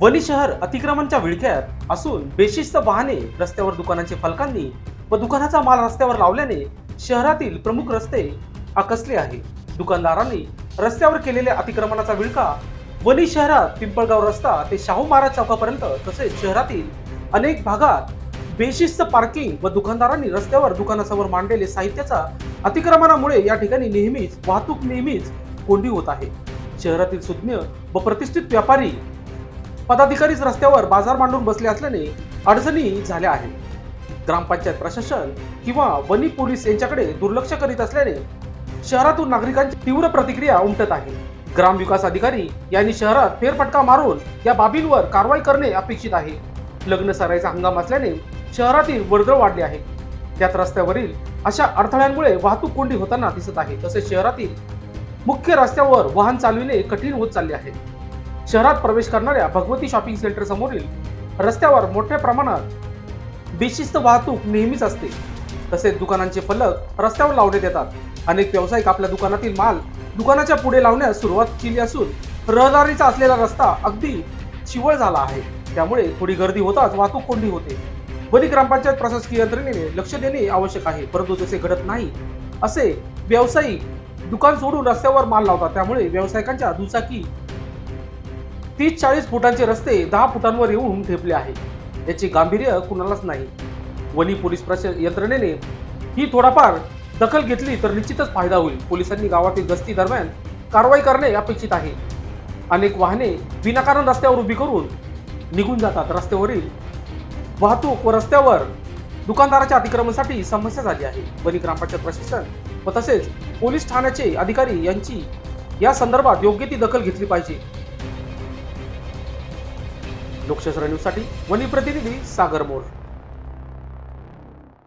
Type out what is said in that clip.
वणी शहर अतिक्रमणच्या विळख्यात असून बेशिस्त वाहने रस्त्यावर दुकानाचे फलकांनी व दुकानाचा माल रस्त्यावर लावल्याने शहरातील प्रमुख रस्ते आकसले आहे दुकानदारांनी रस्त्यावर केलेल्या अतिक्रमणाचा विळखा वणी शहरात पिंपळगाव रस्ता ते शाहू महाराज चौकापर्यंत तसेच शहरातील अनेक भागात बेशिस्त पार्किंग व दुकानदारांनी रस्त्यावर दुकानासमोर मांडलेले साहित्याचा अतिक्रमणामुळे या ठिकाणी नेहमीच वाहतूक नेहमीच कोंडी होत आहे. शहरातील सुज्ञ व प्रतिष्ठित व्यापारी पदाधिकारीच रस्त्यावर बाजार मांडून बसले असल्याने अडचणी झाल्या आहेत. ग्रामपंचायत प्रशासन किंवा वनी पोलीस यांच्याकडे दुर्लक्ष करीत असल्याने शहरातून नागरिकांची तीव्र प्रतिक्रिया उमटत आहे. ग्रामविकास अधिकारी यांनी शहरात फेरफटका मारून या बाबींवर कारवाई करणे अपेक्षित आहे. लग्न सरायचा हंगाम असल्याने शहरातील वर्दळ वाढले आहे. त्यात रस्त्यावरील अशा अडथळ्यांमुळे वाहतूक कोंडी होताना दिसत आहे. तसेच शहरातील मुख्य रस्त्यावर वाहन चालविणे कठीण होत चालले आहे. शहरात प्रवेश करणाऱ्या भगवती शॉपिंग सेंटर समोरील रस्त्यावर मोठ्या प्रमाणात बेशिस्त वाहतूक नेहमीच असते. तसेच दुकानांचे फलक रस्त्यावर लावण्यात येतात. अनेक व्यावसायिक आपल्या दुकानातील माल दुकानाच्या पुढे लावण्यास सुरुवात केली असून रहदारीचा असलेला रस्ता अगदी शिवळ झाला आहे. त्यामुळे थोडी गर्दी होताच वाहतूक कोंडी होते. वणी ग्रामपंचायत प्रशासकीय यंत्रणेने लक्ष देणे आवश्यक आहे. परंतु तसे घडत नाही असे व्यावसायिक दुकान सोडून रस्त्यावर माल लावतात. त्यामुळे व्यावसायिकांच्या दुचाकी तीस चाळीस फुटांचे रस्ते दहा फुटांवर येऊन ठेपले आहे याचे गांभीर्य कुणालाच नाही. वणी पोलीस प्रशासन यंत्रणेने ही थोडाफार दखल घेतली तर निश्चितच फायदा होईल. पोलिसांनी गावातील गस्ती दरम्यान कारवाई करणे अपेक्षित आहे. अनेक वाहने विनाकारण रस्त्यावर उभी करून निघून जातात. रस्त्यावरील वाहतूक व रस्त्यावर दुकानदाराच्या अतिक्रमणासाठी समस्या झाली आहे. वणी ग्रामपंचायत प्रशासन व तसेच पोलीस ठाण्याचे अधिकारी यांची या संदर्भात योग्य ती दखल घेतली पाहिजे. लोकशास्त्र वनी प्रतिनिधी सागर मोर.